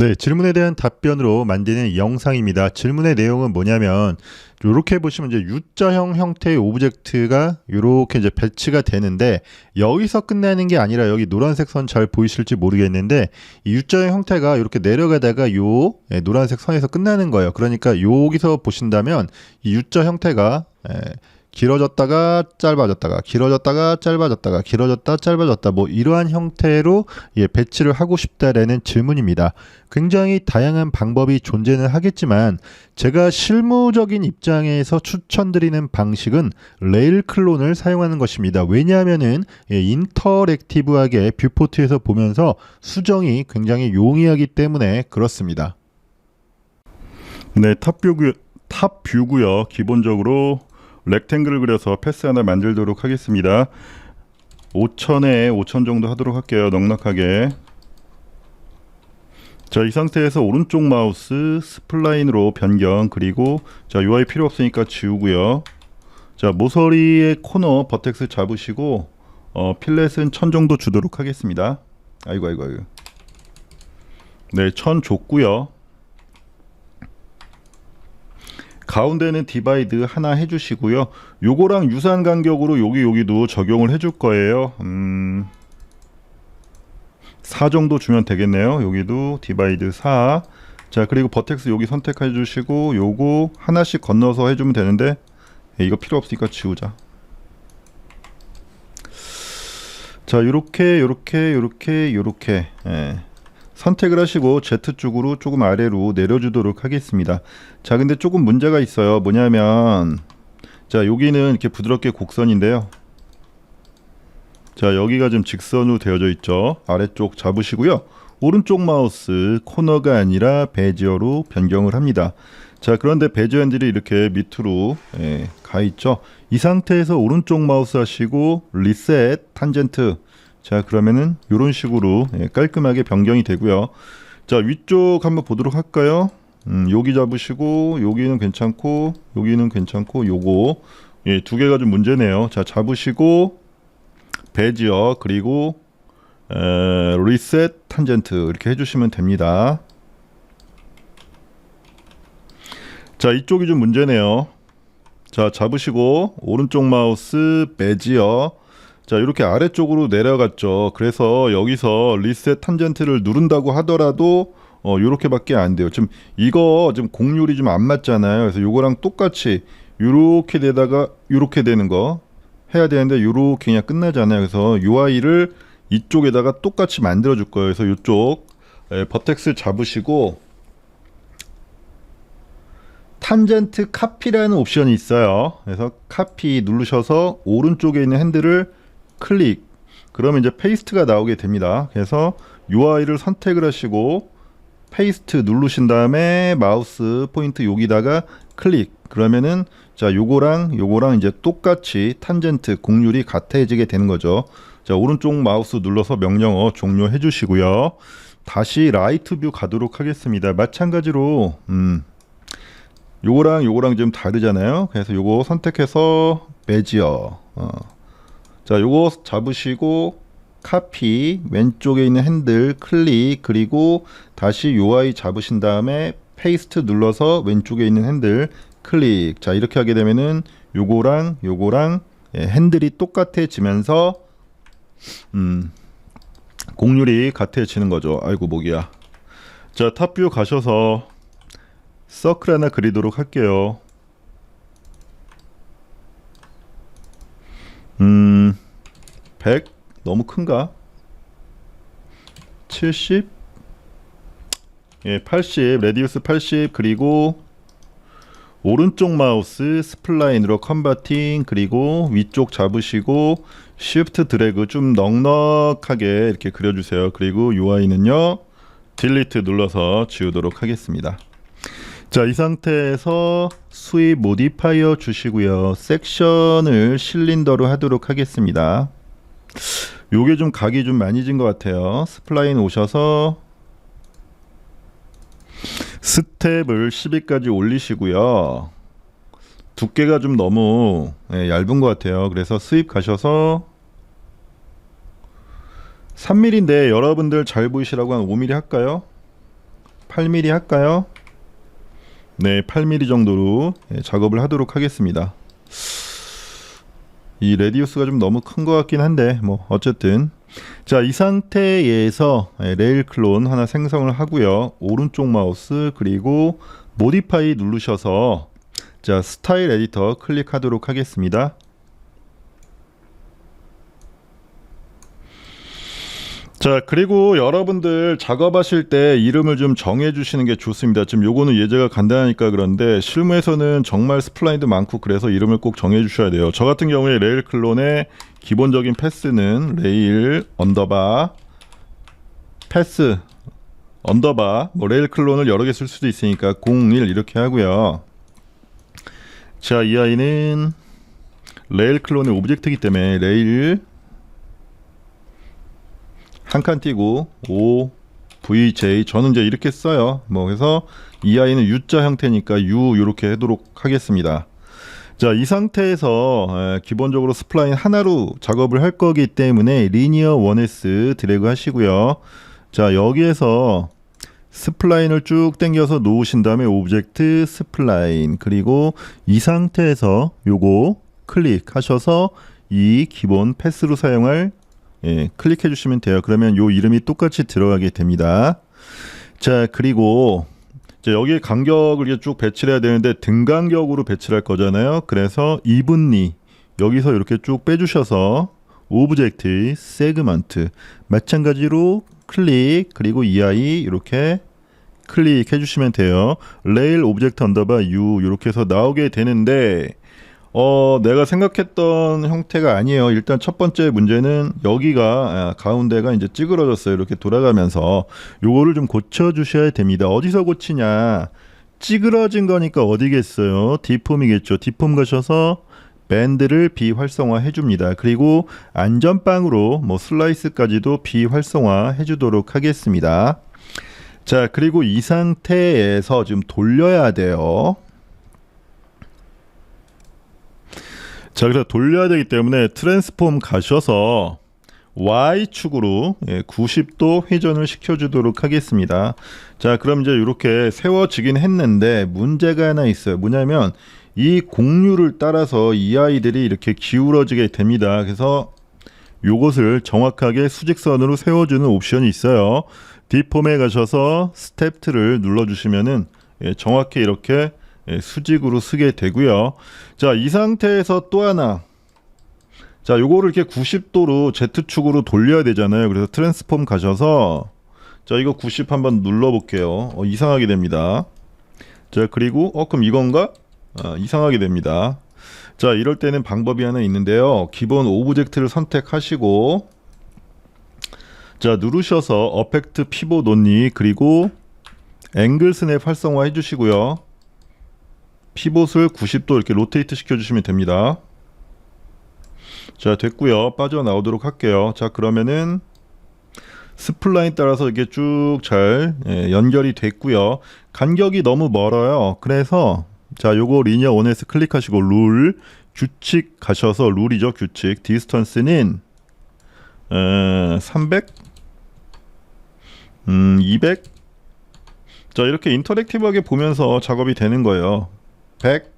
네, 질문에 대한 답변으로 만드는 영상입니다. 질문의 내용은 뭐냐면 이렇게 보시면 이제 U자형 형태의 오브젝트가 이렇게 이제 배치가 되는데 여기서 끝나는 게 아니라 여기 노란색 선 잘 보이실지 모르겠는데 이 U자형 형태가 이렇게 내려가다가 요 예, 노란색 선에서 끝나는 거예요. 그러니까 여기서 보신다면 이 U자 형태가 예, 길어졌다가 짧아졌다가 길어졌다가 짧아졌다가 길어졌다 짧아졌다 뭐 이러한 형태로 예, 배치를 하고 싶다라는 질문입니다. 굉장히 다양한 방법이 존재는 하겠지만 제가 실무적인 입장에서 추천드리는 방식은 레일 클론을 사용하는 것입니다. 왜냐하면은 예, 인터랙티브하게 뷰포트에서 보면서 수정이 굉장히 용이하기 때문에 그렇습니다. 네, 탑뷰 탑뷰고요. 기본적으로 렉탱글을 그려서 패스 하나 만들도록 하겠습니다. 5천에 5천 정도 하도록 할게요. 넉넉하게. 자, 이 상태에서 오른쪽 마우스 스플라인으로 변경 그리고 자, UI 필요 없으니까 지우고요. 자, 모서리의 코너 버텍스 잡으시고 어, 필렛은 천 정도 주도록 하겠습니다. 아이고 아이고 아이고. 네, 천 줬고요. 가운데는 디바이드 하나 해주시고요. 요거랑 유사한 간격으로 여기 여기도 적용을 해줄 거예요. 음, 4 정도 주면 되겠네요. 여기도 디바이드 4. 자 그리고 버텍스 여기 선택해 주시고 요거 하나씩 건너서 해주면 되는데 예, 이거 필요 없으니까 지우자. 자 요렇게 요렇게 요렇게 요렇게 예. 선택을 하시고 Z 쪽으로 조금 아래로 내려주도록 하겠습니다. 자, 근데 조금 문제가 있어요. 뭐냐면 자, 여기는 이렇게 부드럽게 곡선인데요. 자, 여기가 좀 직선으로 되어져 있죠. 아래쪽 잡으시고요. 오른쪽 마우스 코너가 아니라 베지어로 변경을 합니다. 자, 그런데 베지어 핸들이 이렇게 밑으로 예, 가 있죠. 이 상태에서 오른쪽 마우스 하시고 리셋 탄젠트 자 그러면은 이런 식으로 예, 깔끔하게 변경이 되고요. 자 위쪽 한번 보도록 할까요? 음, 여기 잡으시고 여기는 괜찮고 여기는 괜찮고 요거 예, 두 개가 좀 문제네요. 자 잡으시고 배지어 그리고 에, 리셋 탄젠트 이렇게 해주시면 됩니다. 자 이쪽이 좀 문제네요. 자 잡으시고 오른쪽 마우스 배지어 자 이렇게 아래쪽으로 내려갔죠. 그래서 여기서 리셋 탄젠트를 누른다고 하더라도 어 요렇게밖에 안 돼요. 지금 이거 지금 공률이 좀 안 맞잖아요. 그래서 요거랑 똑같이 요렇게 되다가 요렇게 되는 거 해야 되는데 요렇게 그냥 끝나잖아요. 그래서 UI를 이쪽에다가 똑같이 만들어 줄 거예요. 그래서 요쪽 에, 버텍스 잡으시고 탄젠트 카피라는 옵션이 있어요. 그래서 카피 누르셔서 오른쪽에 있는 핸들을 클릭 그러면 이제 페이스트가 나오게 됩니다. 그래서 UI를 선택을 하시고 페이스트 누르신 다음에 마우스 포인트 여기다가 클릭 그러면은 자 요거랑 요거랑 이제 똑같이 탄젠트 공률이 같아지게 되는 거죠. 자 오른쪽 마우스 눌러서 명령어 종료해 주시고요. 다시 라이트 뷰 가도록 하겠습니다. 마찬가지로 음 요거랑 요거랑 좀 다르잖아요. 그래서 요거 선택해서 매지어 어. 자, 요거 잡으시고 카피 왼쪽에 있는 핸들 클릭 그리고 다시 UI 잡으신 다음에 페이스트 눌러서 왼쪽에 있는 핸들 클릭. 자, 이렇게 하게 되면은 요거랑 요거랑 예, 핸들이 똑같아지면서 음 공률이 같아지는 거죠. 아이고 목이야. 자, 탑뷰 가셔서 서클 하나 그리도록 할게요. 음, 100 너무 큰가? 70 예, 80 레디우스 80 그리고 오른쪽 마우스 스플라인으로 컨버팅 그리고 위쪽 잡으시고 쉬프트 드래그 좀 넉넉하게 이렇게 그려주세요. 그리고 UI는요 딜리트 눌러서 지우도록 하겠습니다. 자, 이 상태에서 수입 모디파이어 주시고요. 섹션을 실린더로 하도록 하겠습니다. 요게 좀 각이 좀 많이 진 것 같아요. 스플라인 오셔서 스텝을 10위까지 올리시고요. 두께가 좀 너무 예, 얇은 것 같아요. 그래서 수입 가셔서 3mm인데 여러분들 잘 보이시라고 한 5mm 할까요? 8mm 할까요? 네, 8mm 정도로 예, 작업을 하도록 하겠습니다. 이 레디우스가 좀 너무 큰 것 같긴 한데 뭐 어쨌든. 자 이 상태에서 예, 레일 클론 하나 생성을 하고요. 오른쪽 마우스 그리고 모디파이 누르셔서 자 스타일 에디터 클릭하도록 하겠습니다 자 그리고 여러분들 작업하실 때 이름을 좀 정해 주시는 게 좋습니다. 지금 요거는 예제가 간단하니까 그런데 실무에서는 정말 스플라인도 많고 그래서 이름을 꼭 정해 주셔야 돼요. 저 같은 경우에 레일 클론의 기본적인 패스는 레일 언더바 패스 언더바 뭐 레일 클론을 여러 개 쓸 수도 있으니까 01 이렇게 하고요. 자 이 아이는 레일 클론의 오브젝트이기 때문에 레일 한칸 띄고 O VJ 저는 이제 이렇게 써요. 뭐 그래서 이 아이는 U자 형태니까 U 이렇게 하도록 하겠습니다. 자, 이 상태에서 에, 기본적으로 스플라인 하나로 작업을 할 거기 때문에 리니어 1S 드래그 하시고요. 자, 여기에서 스플라인을 쭉 당겨서 놓으신 다음에 오브젝트 스플라인 그리고 이 상태에서 요거 클릭하셔서 이 기본 패스로 사용할 예, 클릭해 주시면 돼요. 그러면 요 이름이 똑같이 들어가게 됩니다. 자, 그리고 여기에 간격을 쭉 배치를 해야 되는데 등간격으로 배치를 할 거잖아요. 그래서 이분리 여기서 이렇게 쭉 빼주셔서 오브젝트 세그먼트 마찬가지로 클릭 그리고 이 아이 이렇게 클릭해 주시면 돼요. 레일 오브젝트 언더바 U 이렇게 해서 나오게 되는데 어, 내가 생각했던 형태가 아니에요. 일단 첫 번째 문제는 여기가 아, 가운데가 이제 찌그러졌어요. 이렇게 돌아가면서 요거를 좀 고쳐 주셔야 됩니다. 어디서 고치냐? 찌그러진 거니까 어디겠어요? 디폼이겠죠. 디폼 가셔서 밴드를 비활성화 해줍니다. 그리고 안전빵으로 뭐 슬라이스까지도 비활성화 해주도록 하겠습니다. 자, 그리고 이 상태에서 좀 돌려야 돼요. 자, 그래서 돌려야 되기 때문에 트랜스폼 가셔서 Y축으로 예, 90도 회전을 시켜주도록 하겠습니다. 자, 그럼 이제 이렇게 세워지긴 했는데 문제가 하나 있어요. 뭐냐면 이 공류를 따라서 이 아이들이 이렇게 기울어지게 됩니다. 그래서 요것을 정확하게 수직선으로 세워주는 옵션이 있어요. 디폼에 가셔서 스텝트를 눌러주시면은 예, 정확히 이렇게 예, 수직으로 쓰게 되고요. 자, 이 상태에서 또 하나. 자, 요거를 이렇게 90도로 Z축으로 돌려야 되잖아요. 그래서 트랜스폼 가셔서 자, 이거 90 한번 눌러 볼게요. 어, 이상하게 됩니다. 자, 그리고 어 그럼 이건가? 아, 이상하게 됩니다. 자, 이럴 때는 방법이 하나 있는데요. 기본 오브젝트를 선택하시고 자, 누르셔서 어펙트 피봇 온리 그리고 앵글 스냅 활성화 해 주시고요. 피봇을 90도 이렇게 로테이트 시켜주시면 됩니다. 자 됐고요. 빠져나오도록 할게요. 자 그러면은 스플라인 따라서 이게 쭉 잘 연결이 됐고요. 간격이 너무 멀어요. 그래서 자 요거 리니어 원에서 클릭하시고 룰 규칙 가셔서 룰이죠 규칙 디스턴스는 에, 300 음, 200 자, 이렇게 인터랙티브하게 보면서 작업이 되는 거예요. 100.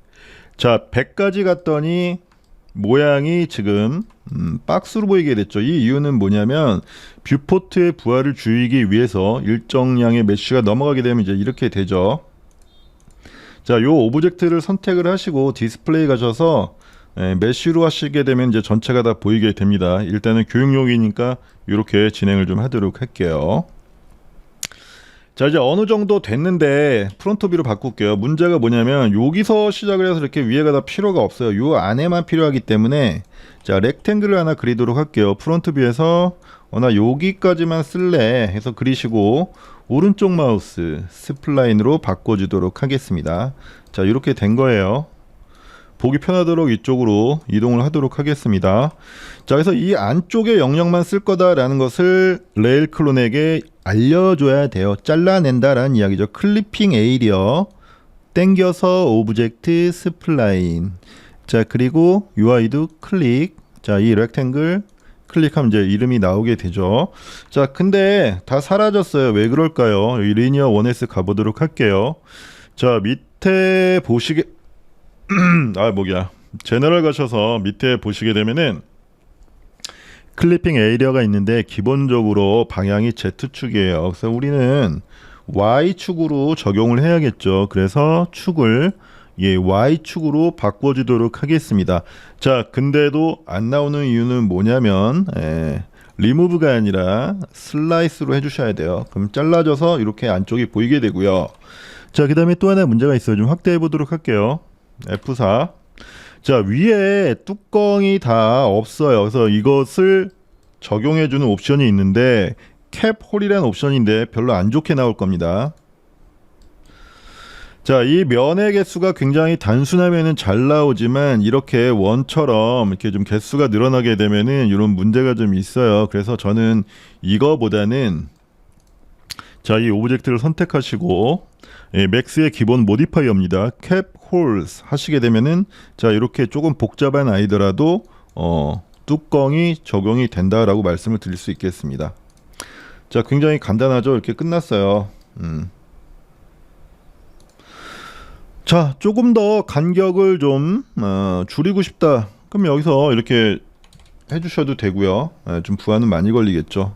자, 100까지 갔더니 모양이 지금 음, 박스로 보이게 됐죠. 이 이유는 뭐냐면 뷰포트의 부하를 줄이기 위해서 일정량의 메쉬가 넘어가게 되면 이제 이렇게 되죠. 자, 요 오브젝트를 선택을 하시고 디스플레이 가셔서 예, 메쉬로 하시게 되면 이제 전체가 다 보이게 됩니다. 일단은 교육용이니까 이렇게 진행을 좀 하도록 할게요. 자 이제 어느 정도 됐는데 프론트 뷰로 바꿀게요. 문제가 뭐냐면 여기서 시작을 해서 이렇게 위에가 다 필요가 없어요. 요 안에만 필요하기 때문에 자 렉탱글을 하나 그리도록 할게요. 프론트 뷰에서. 어, 나 여기까지만 쓸래 해서 그리시고 오른쪽 마우스 스플라인으로 바꿔주도록 하겠습니다. 자 이렇게 된 거예요. 보기 편하도록 이쪽으로 이동을 하도록 하겠습니다. 자, 그래서 이 안쪽에 영역만 쓸 거다라는 것을 레일 클론에게 알려줘야 돼요. 잘라낸다라는 이야기죠. 클리핑 에이리어, 땡겨서 오브젝트 스플라인. 자, 그리고 UI도 클릭. 자, 이 렉탱글 클릭하면 이제 이름이 나오게 되죠. 자, 근데 다 사라졌어요. 왜 그럴까요? 여기 리니어 1S 가보도록 할게요. 자, 밑에 보시게 아, 뭐야. 제너럴 가셔서 밑에 보시게 되면은 클리핑 에이리어가 있는데 기본적으로 방향이 Z축이에요. 그래서 우리는 Y축으로 적용을 해야겠죠. 그래서 축을 예, Y축으로 바꿔주도록 하겠습니다. 자, 근데도 안 나오는 이유는 뭐냐면 예, 리무브가 아니라 슬라이스로 해주셔야 돼요. 그럼 잘라져서 이렇게 안쪽이 보이게 되고요. 자, 그 다음에 또 하나 문제가 있어요. 좀 확대해 보도록 할게요. F4. 자, 위에 뚜껑이 다 없어요. 그래서 이것을 적용해주는 옵션이 있는데 캡 홀이라는 옵션인데 별로 안 좋게 나올 겁니다. 자, 이 면의 개수가 굉장히 단순하면은 잘 나오지만 이렇게 원처럼 이렇게 좀 개수가 늘어나게 되면은 이런 문제가 좀 있어요. 그래서 저는 이거보다는 자, 이 오브젝트를 선택하시고 예, 맥스의 기본 모디파이어입니다. 캡 홀스 하시게 되면은 자, 이렇게 조금 복잡한 아이더라도 어, 뚜껑이 적용이 된다라고 말씀을 드릴 수 있겠습니다. 자, 굉장히 간단하죠. 이렇게 끝났어요. 음. 자, 조금 더 간격을 좀 어, 줄이고 싶다. 그럼 여기서 이렇게 해주셔도 되고요. 예, 좀 부하는 많이 걸리겠죠.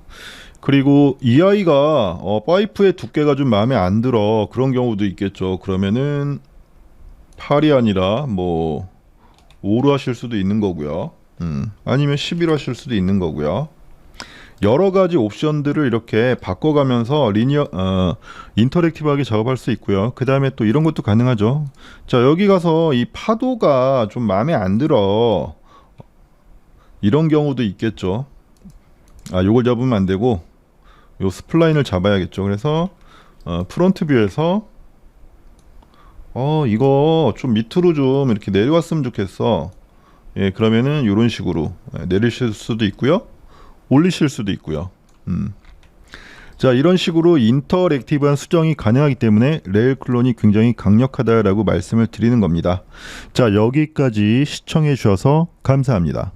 그리고 이 아이가 어, 파이프의 두께가 좀 마음에 안 들어 그런 경우도 있겠죠. 그러면은 8이 아니라 뭐 5로 하실 수도 있는 거고요. 음, 아니면 11로 하실 수도 있는 거고요. 여러 가지 옵션들을 이렇게 바꿔가면서 리니어 어, 인터랙티브하게 작업할 수 있고요. 그 다음에 또 이런 것도 가능하죠. 자 여기 가서 이 파도가 좀 마음에 안 들어 이런 경우도 있겠죠. 아 요걸 잡으면 안 되고 요 스플라인을 잡아야겠죠. 그래서 어, 프론트 뷰에서 어 이거 좀 밑으로 좀 이렇게 내려왔으면 좋겠어. 예 그러면은 이런 식으로 예, 내리실 수도 있고요. 올리실 수도 있고요. 음. 자 이런 식으로 인터랙티브한 수정이 가능하기 때문에 레일 클론이 굉장히 강력하다라고 말씀을 드리는 겁니다. 자 여기까지 시청해 주셔서 감사합니다.